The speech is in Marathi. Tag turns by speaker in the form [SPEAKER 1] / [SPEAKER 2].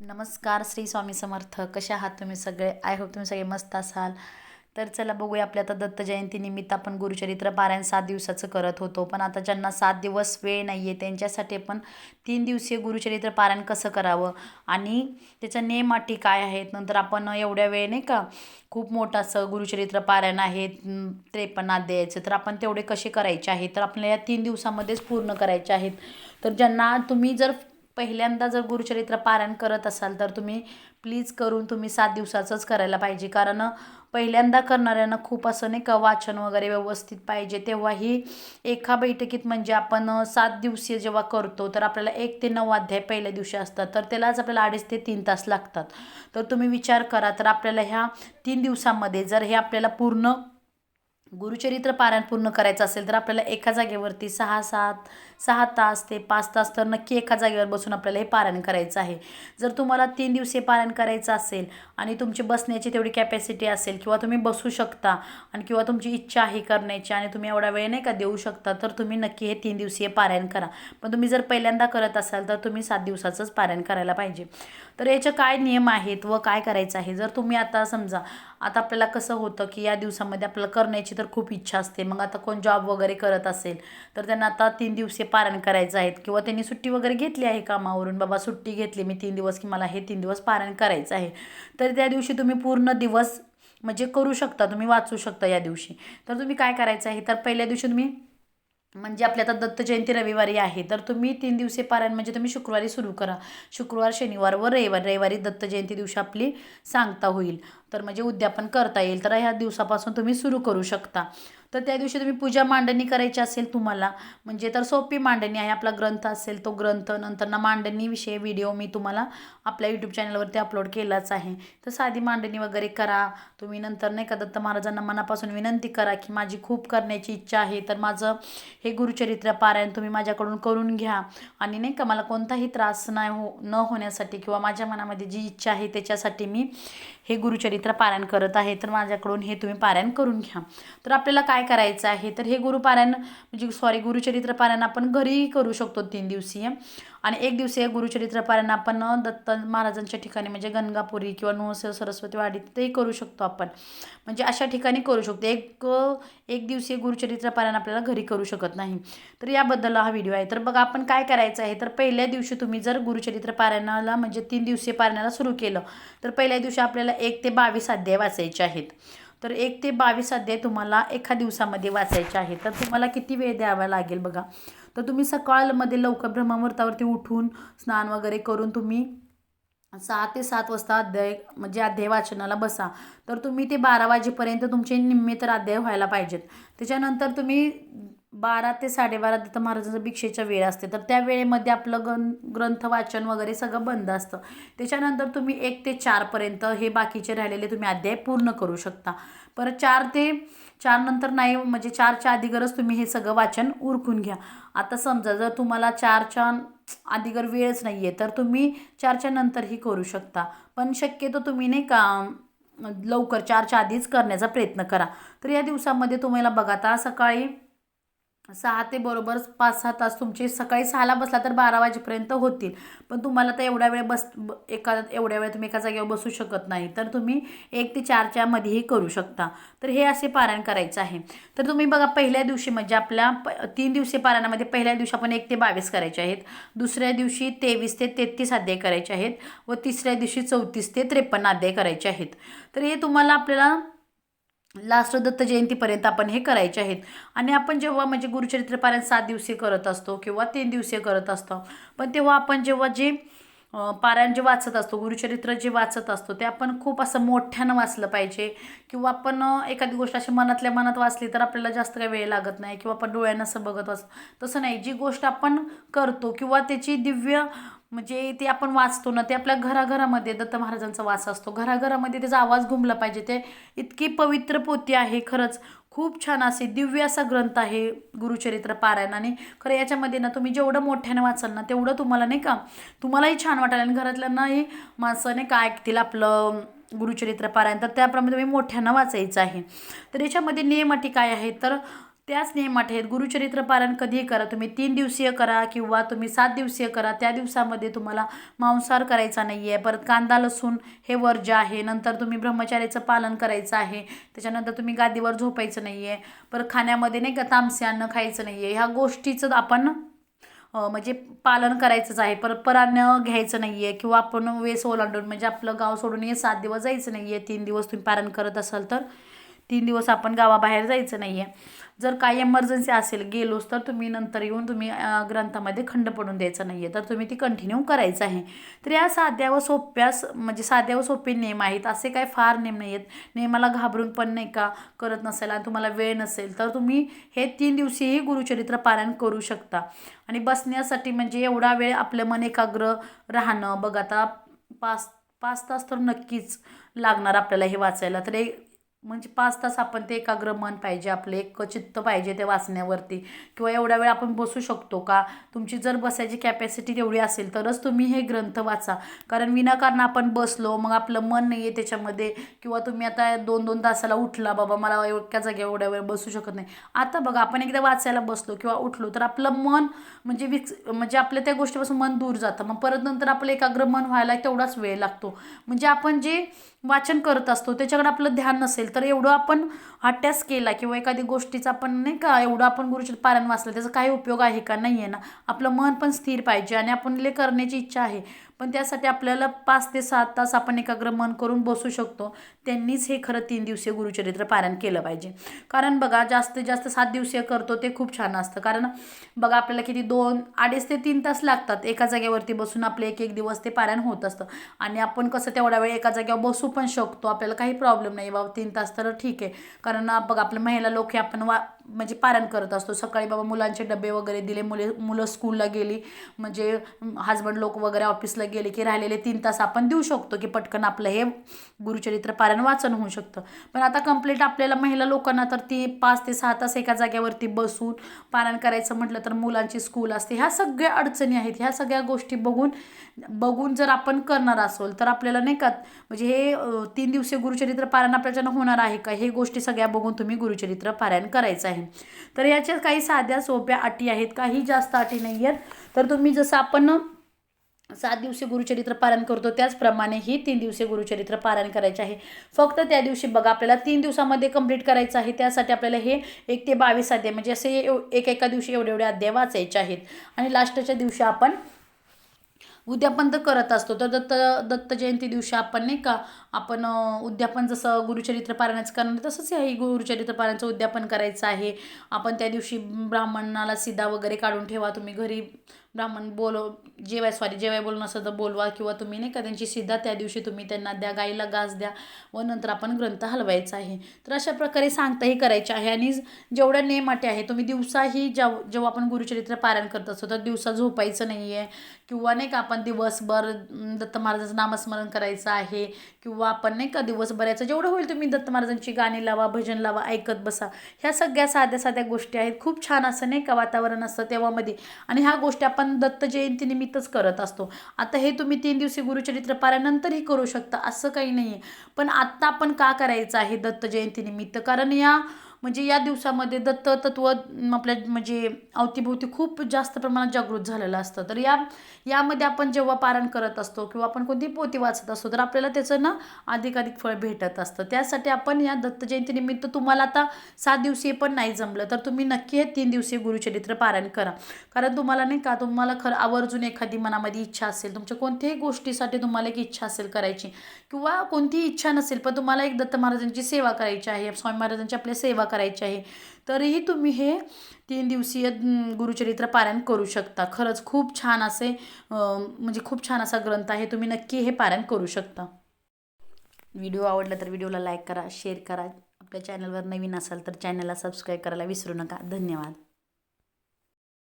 [SPEAKER 1] नमस्कार श्री स्वामी समर्थ. कसे आहात तुम्ही सगळे? आय होप तुम्ही सगळे मस्त असाल. तर चला बघूया आपल्या आता दत्त जयंतीनिमित्त आपण गुरुचरित्र पारायण सात दिवसाचं करत होतो. पण आता ज्यांना सात दिवस वेळ नाही आहे त्यांच्यासाठी आपण तीन दिवसीय गुरुचरित्र पारायण कसं करावं? आणि त्याच्या नेम अटी काय आहेत? नंतर आपण एवढ्या वेळ नाही का खूप मोठं असं गुरुचरित्र पारायण आहे अं, त्रेपन्न तर आपण तेवढे कसे करायचे आहेत तर आपल्याला या तीन दिवसामध्येच पूर्ण करायचे आहेत. तर ज्यांना तुम्ही जर पहिल्यांदा जर गुरुचरित्र पारायण करत असाल तर तुम्ही प्लीज करून तुम्ही सात दिवसाचंच करायला पाहिजे. कारण पहिल्यांदा करणाऱ्यांना खूप असं नाही का वाचन वगैरे व्यवस्थित पाहिजे. तेव्हाही एका बैठकीत म्हणजे आपण सात दिवसीय जेव्हा करतो तर आपल्याला एक ते नऊ अध्याय पहिल्या दिवशी असतात. तर त्यालाच आपल्याला अडीच ते तीन तास लागतात. तर तुम्ही विचार करा तर आपल्याला ह्या तीन दिवसामध्ये जर हे आपल्याला पूर्ण गुरुचरित्र पारायण पूर्ण करायचं असेल तर आपल्याला एका जागेवरती सहा सात सहा तास ते पाच तास तर नक्की एका जागेवर बसून आपल्याला हे पारायण करायचं आहे. जर तुम्हाला तीन दिवसीय पारायण करायचं असेल आणि तुमची बसण्याची तेवढी कॅपॅसिटी असेल किंवा तुम्ही बसू शकता आणि किंवा तुमची इच्छा आहे करण्याची आणि तुम्ही एवढा वेळ नाही का देऊ शकता तर तुम्ही नक्की हे तीन दिवसीय पारायण करा. पण तुम्ही जर पहिल्यांदा करत असाल तर तुम्ही सात दिवसाचंच पारायण करायला पाहिजे. तर याचे काय नियम आहेत व काय करायचं आहे? जर तुम्ही आता समजा आता आपल्याला कसं होतं की या दिवसामध्ये आपल्याला करण्याची तर खूप इच्छा असते. मग आता कोण जॉब वगैरे करत असेल तर त्यांना आता तीन दिवसीय पारण करायचं आहेत किंवा त्यांनी सुट्टी वगैरे घेतली आहे कामावरून. बाबा सुट्टी घेतली मी तीन दिवस की मला हे तीन दिवस पारण करायचं आहे. तर त्या दिवशी तुम्ही पूर्ण दिवस म्हणजे करू शकता तुम्ही वाचू शकता या दिवशी. तर तुम्ही काय करायचं आहे? तर पहिल्या दिवशी तुम्ही म्हणजे आपल्या आता दत्त जयंती रविवारी आहे तर तुम्ही तीन दिवसे पारायण म्हणजे तुम्ही शुक्रवारी सुरू करा. शुक्रवार शनिवार व रविवार. रविवारी दत्त जयंती दिवशी आपली सांगता होईल. तर म्हणजे उद्यापन करता येईल. तर ह्या दिवसापासून तुम्ही सुरू करू शकता. तर त्या दिवशी तुम्ही पूजा मांडणी करायची असेल तुम्हाला म्हणजे तर सोपी मांडणी आहे. आपला ग्रंथ असेल तो ग्रंथ नंतर ना मांडणीविषयी व्हिडिओ मी तुम्हाला आपल्या यूट्यूब चॅनलवरती अपलोड केलाच आहे. तर साधी मांडणी वगैरे करा. तुम्ही नंतर नाही का दत्त महाराजांना मनापासून विनंती करा की माझी खूप करण्याची इच्छा आहे तर माझं हे गुरुचरित्र पारायण तुम्ही माझ्याकडून करून घ्या. आणि नाही का मला कोणताही त्रास नाही हो न होण्यासाठी किंवा माझ्या मनामध्ये जी इच्छा आहे त्याच्यासाठी मी हे गुरुचरित्र पारायण करत आहे तर माझ्याकडून हे तुम्ही पारायण करून घ्या. तर आपल्याला काय करायचं आहे? तर हे गुरुपारायण म्हणजे सॉरी गुरुचरित्र पारायण आपण घरीही करू शकतो तीन दिवसीय. आणि एक दिवसीय गुरुचरित्र पारायण आपण दत्त महाराजांच्या ठिकाणी म्हणजे गंगापुरी किंवा नवस सरस्वती वाडी तिथेही करू शकतो आपण. म्हणजे अशा ठिकाणी करू शकतो. एक एक दिवसीय गुरुचरित्र पारायण आपल्याला घरी करू शकत नाही. तर याबद्दल हा व्हिडिओ आहे. तर बघा आपण काय करायचं आहे? तर पहिल्या दिवशी तुम्ही जर गुरुचरित्र पारायणाला म्हणजे तीन दिवसीय पारायणाला सुरू केलं तर पहिल्या दिवशी आपल्याला एक ते बावीस अध्याय वाचायचे आहेत. तर एक ते बावीस अध्याय तुम्हाला एका दिवसामध्ये वाचायचे आहेत. तर तुम्हाला किती वेळ द्यावा लागेल बघा? तर तुम्ही सकाळमध्ये लवकर ब्रह्ममुहूर्तावरती उठून स्नान वगैरे करून तुम्ही सहा ते सात वाजता अध्याय म्हणजे अध्याय वाचनाला बसा. तर तुम्ही ते बारा वाजेपर्यंत तुमचे निम्मे तर अध्याय व्हायला पाहिजेत. त्याच्यानंतर तुम्ही बारा ते साडेबारा दत्त महाराजांचा भिक्षेचा वेळ असते. तर त्या वेळेमध्ये आपलं गं ग्रंथ वाचन वगैरे सगळं बंद असतं. त्याच्यानंतर तुम्ही एक ते चारपर्यंत हे बाकीचे राहिलेले तुम्ही अध्याय पूर्ण करू शकता. परत चार ते चार नंतर नाही म्हणजे चारच्या आधीगरच तुम्ही हे सगळं वाचन उरकून घ्या. आता समजा जर तुम्हाला चारच्या आधीगर वेळच नाही आहे तर तुम्ही चारच्या नंतरही करू शकता. पण शक्यतो तुम्ही नाही का लवकर चारच्या आधीच करण्याचा प्रयत्न करा. तर या दिवसामध्ये तुम्हाला बघा आता सकाळी सहा ते बरोबर पाच सहा तास तुमचे सकाळी सहाला बसला तर बारा वाजेपर्यंत होतील. पण तुम्हाला तर एवढ्या वेळ बस ब- एका एवढ्या वेळ तुम्ही एका जागेवर बसू शकत नाही. तर तुम्ही एक ते चारच्या मध्येही करू शकता. तर हे असे पारायण करायचं आहे. तर तुम्ही बघा पहिल्या दिवशी म्हणजे आपल्या प तीन दिवशी पारायणामध्ये पहिल्या दिवशी आपण एक ते बावीस करायचे आहेत. दुसऱ्या दिवशी तेवीस ते तेहतीस अध्याय करायचे आहेत. व तिसऱ्या दिवशी चौतीस ते त्रेपन्न अध्याय करायचे आहेत. तर हे तुम्हाला आपल्याला लास्ट दत्त जयंतीपर्यंत आपण हे करायचे आहेत. आणि आपण जेव्हा म्हणजे गुरुचरित्र पारायण सात दिवसीय करत असतो किंवा तीन दिवसीय करत असतो पण तेव्हा आपण जेव्हा जे पारायण जे वाचत असतो गुरुचरित्र जे वाचत असतो ते आपण खूप असं मोठ्यानं वाचलं पाहिजे. किंवा आपण एखादी गोष्ट अशी मनातल्या मनात वाचली तर आपल्याला जास्त काही वेळ लागत नाही किंवा आपण डोळ्यानं असं बघत असतो. तसं नाही. जी गोष्ट आपण करतो किंवा त्याची दिव्य म्हणजे ते आपण वाचतो ना ते आपल्या घराघरामध्ये दत्त महाराजांचा वास असतो. घराघरामध्ये त्याचा आवाज घुमला पाहिजे. ते इतकी पवित्र पोती आहे खरंच. खूप छान असे दिव्य असा ग्रंथ आहे गुरुचरित्र पारायण. आणि खरं याच्यामध्ये ना तुम्ही जेवढं मोठ्याने वाचाल ना तेवढं तुम्हाला नाही का तुम्हालाही छान वाटेल. आणि घरातल्यांनाही माणसं नाही का ऐकतील आपलं गुरुचरित्र पारायण. तर त्याप्रमाणे तुम्ही मोठ्यानं वाचायचं आहे. तर याच्यामध्ये नियम अटी काय आहे तर त्याच नियमाट आहेत गुरुचरित्र पालन कधीही करा. तुम्ही तीन दिवसीय करा किंवा तुम्ही सात दिवसीय करा. त्या दिवसामध्ये तुम्हाला मांसाहार करायचा नाही आहे परत कांदा लसूण हे वर्ज्य आहे नंतर तुम्ही ब्रह्मचार्याचं पालन करायचं आहे. त्याच्यानंतर तुम्ही गादीवर झोपायचं नाही आहे परत खाण्यामध्ये नाही का तामसे अन्न खायचं नाही आहे ह्या गोष्टीचं आपण म्हणजे पालन करायचंच आहे. परत परान्न घ्यायचं नाही आहे किंवा आपण वेस ओलांडून म्हणजे आपलं गाव सोडून हे सात दिवस जायचं नाही आहे तीन दिवस तुम्ही पालन करत असाल तर. तीन दिवस आपण गावाबाहेर जायचं नाही आहे जर काही एमर्जन्सी असेल गेलोच तर तुम्ही नंतर येऊन तुम्ही ग्रंथामध्ये खंड पडून द्यायचं नाही आहे तर तुम्ही ती कंटिन्यू करायचं आहे. तर या साध्या व सोप्या स- म्हणजे साध्या व सोपे नियम आहेत. असे काय फार नियम नाही आहेत नियमाला घाबरून पण नाही का करत नसेल आणि तुम्हाला वेळ नसेल तर तुम्ही हे तीन दिवशीही गुरुचरित्र पारायण करू शकता. आणि बसण्यासाठी म्हणजे एवढा वेळ आपलं मन एकाग्र राहणं बघ आता पाच पाच तास तर नक्कीच लागणार आपल्याला हे वाचायला. तर एक म्हणजे पाच तास आपण ते एकाग्र मन पाहिजे आपले एक चित्त पाहिजे ते वाचण्यावरती किंवा एवढा वेळ आपण बसू शकतो का? तुमची जर बसायची कॅपॅसिटी तेवढी असेल तरच तुम्ही हे ग्रंथ वाचा. कारण विनाकारण आपण बसलो मग आपलं मन नाही आहे त्याच्यामध्ये. किंवा तुम्ही आता दोन दोन तासाला उठला बाबा मला एवढ्या जागे एवढ्या वेळ बसू शकत नाही. आता बघा आपण एकदा वाचायला बसलो किंवा उठलो तर आपलं मन म्हणजे विक्स म्हणजे आपल्या त्या गोष्टीपासून मन दूर जातं. मग परत नंतर आपलं एकाग्र मन व्हायला तेवढाच वेळ लागतो. म्हणजे आपण जे वाचन करत असतो त्याच्याकडे आपलं ध्यान नसेल तर एवढं आपण अट्यास केला किंवा एखादी गोष्टीचा आपण नाही का एवढं आपण गुरुचित पारायण वाचलं त्याचा काही उपयोग आहे का? नाही आहे ना. आपलं मन पण स्थिर पाहिजे आणि आपण ले करण्याची इच्छा आहे. पण त्यासाठी आपल्याला पाच ते सात तास आपण एकाग्र मन करून बसू शकतो. त्यांनीच हे खरं तीन दिवसीय गुरुचरित्र पारायण केलं पाहिजे. कारण बघा जास्तीत जास्त सात दिवसीय करतो ते खूप छान असतं. कारण बघा आपल्याला किती दोन अडीच ते तीन तास लागतात एका जागेवरती बसून आपले एक एक दिवस ते पारायण होत असतं. आणि आपण कसं तेवढा वेळ एका जागेवर बसू पण शकतो. आपल्याला काही प्रॉब्लेम नाही बाबा तीन तास तर ठीक आहे. कारण बघा आपल्या महिला लोक हे आपण वा म्हणजे पारण करत असतो. सकाळी बाबा मुलांचे डबे वगैरे दिले मुले मुलं स्कूलला गेली म्हणजे हजबंड लोक वगैरे ऑफिसला गेले की राहिलेले तीन तास आपण देऊ शकतो की पटकन आपलं हे गुरुचरित्र पारायण वाचन होऊ शकतं. पण आता कंप्लीट आपल्याला महिला लोकांना तर ती पाच ते सहा तास एका जाग्यावरती बसून पारायण करायचं म्हटलं तर मुलांची स्कूल असते. ह्या सगळ्या अडचणी आहेत. ह्या सगळ्या गोष्टी बघून बघून जर आपण करणार असोल तर आपल्याला नाही का म्हणजे हे तीन दिवसीय गुरुचरित्र पारायण आपल्याच्यानं होणार आहे का हे गोष्टी सगळ्या बघून तुम्ही गुरुचरित्र पारायण करायचं आहे. तर याच्या काही साध्या सोप्या अटी आहेत काही जास्त अटी नाही आहेत. तर तुम्ही जसं आपण सात दिवसीय गुरुचरित्र पारायण करतो त्याचप्रमाणे ही तीन दिवसीय गुरुचरित्र पारायण करायचे आहे. फक्त त्या दिवशी बघा आपल्याला तीन दिवसामध्ये कंप्लीट करायचं आहे. त्यासाठी आपल्याला हे एक ते बावीस अध्याय म्हणजे असे एक एका दिवशी एवढे एवढे अध्याय वाचायचे आहेत. आणि लास्टच्या दिवशी आपण उद्यापन तर करत असतो. तर दत्त दत्त जयंती दिवशी आपण नाही का आपण उद्यापन जसं गुरुचरित्र पारायणाचं करणार तसंच हे गुरुचरित्र पारायणाचं उद्यापन करायचं आहे. आपण त्या दिवशी ब्राह्मणाला सिदा वगैरे काढून ठेवा. तुम्ही घरी ब्राह्मण बोलव जेवाय सॉरी जेवाय बोलणं असं तर बोलवा किंवा तुम्ही नाही का त्यांची सिद्धा त्या दिवशी तुम्ही त्यांना द्या गाईला घास द्या व नंतर आपण ग्रंथ हलवायचा आहे. तर अशा प्रकारे सांगताही करायचे आहे. आणि जेवढ्या नेम अटी आहे तुम्ही दिवसाही जेव जेव्हा आपण गुरुचरित्र पारायण करत असतो तर दिवसा झोपायचं नाही आहे किंवा नाही का आपण दिवसभर दत्त महाराजांचं नामस्मरण करायचं आहे किंवा आपण नाही का दिवसभर याचं जेवढं होईल तुम्ही दत्त महाराजांची गाणी लावा भजन लावा ऐकत बसा. ह्या सगळ्या साध्या साध्या गोष्टी आहेत. खूप छान असं नाही का वातावरण असतं तेव्हामध्ये. आणि ह्या गोष्टी आपण दत्त जयंतीनिमित्तच करत असतो. आता हे तुम्ही तीन दिवसी गुरुचरित्र पारायणंतरही करू शकता असं काही नाही आहे पण आत्ता आपण का करायचं आहे दत्त जयंतीनिमित्त कारण या म्हणजे या दिवसामध्ये दत्त तत्व आपल्या म्हणजे अवतीभोवती खूप जास्त प्रमाणात जागृत झालेलं असतं. तर या यामध्ये आपण जेव्हा पारण करत असतो किंवा आपण कोणती पोती वाचत असतो तर आपल्याला त्याचं ना अधिकाधिक फळ भेटत असतं. त्यासाठी आपण या दत्त जयंतीनिमित्त तुम्हाला आता सात दिवसीय पण नाही जमलं तर तुम्ही नक्की हे तीन दिवसीय गुरुचरित्र पारायण करा. कारण तुम्हाला नाही का तुम्हाला खरं आवर्जून एखादी मनामध्ये इच्छा असेल तुमच्या कोणत्याही गोष्टीसाठी तुम्हाला एक इच्छा असेल करायची किंवा कोणतीही इच्छा नसेल पण तुम्हाला एक दत्त महाराजांची सेवा करायची आहे स्वामी महाराजांची आपल्या सेवा करायची आहे. तरीही तुम्ही हे तीन दिवसीय गुरुचरित्र पारायण करू शकता. खरंच खूप छान असे म्हणजे खूप छान असा ग्रंथ आहे. तुम्ही नक्की हे पारायण करू शकता. व्हिडिओ आवडला तर व्हिडिओला लाईक करा शेअर करा. आपल्या चॅनलवर नवीन असाल तर चॅनलला सबस्क्राईब करायला विसरू नका. धन्यवाद.